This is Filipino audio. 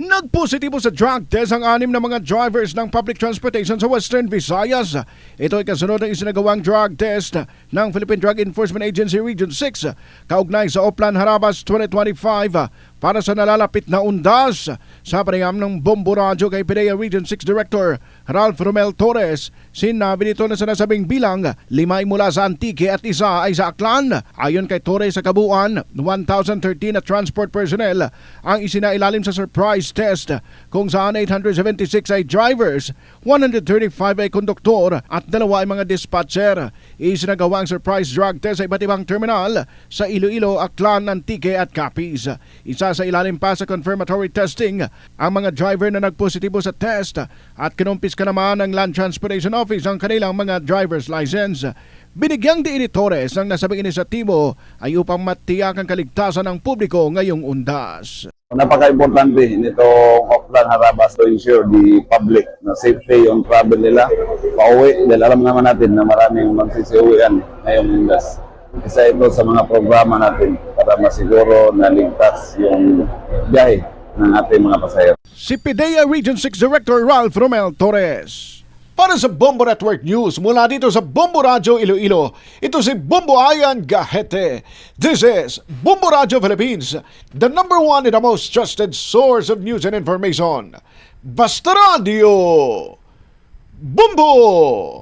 Nagpositibo sa drug test ang anim na mga drivers ng public transportation sa Western Visayas. Ito ay kasunod ng isinagawang drug test ng Philippine Drug Enforcement Agency Region 6 kaugnay sa Oplan Harabas 2025 para sa nalalapit na undas sa panayam ng Bombo Radyo kay PDEA Region 6 Director Ralph Romel Torres. Sinabi nito na sa nasabing bilang, lima ay mula sa Antique at isa ay sa Aklan. Ayon kay Torres sa kabuuan, 1,013 na transport personnel ang isinailalim sa surprise test kung saan 876 ay drivers, 135 ay konduktor at dalawa ay mga dispatcher. Isinagawa ang surprise drug test sa iba't ibang terminal sa Iloilo, Aklan, Antique at Capiz. Isa sa ilalim pa sa confirmatory testing ang mga driver na nagpositibo sa test at kinumpis ka naman ng Land Transportation Office ang kanilang mga driver's license. Binigyang diin ni Torres ang nasabing inisyatibo ay upang matiyak ang kaligtasan ng publiko ngayong undas. Napaka-importante nitong Auckland Harabas to ensure the public na safety yung travel nila pauwi dahil alam naman natin na maraming magsisiuwian ngayong indas. Isa ito sa mga programa natin para masiguro na ligtas yung biyahe ng ating mga pasahero. Si PIDEA Region 6 Director Ralph Romel Torres. Para sa Bombo Network News mula dito sa Bombo Radyo Iloilo, ito si Bombo Ayan Gahete. This is Bombo Radyo Philippines, the number one and the most trusted source of news and information. Basta Radio! Bombo!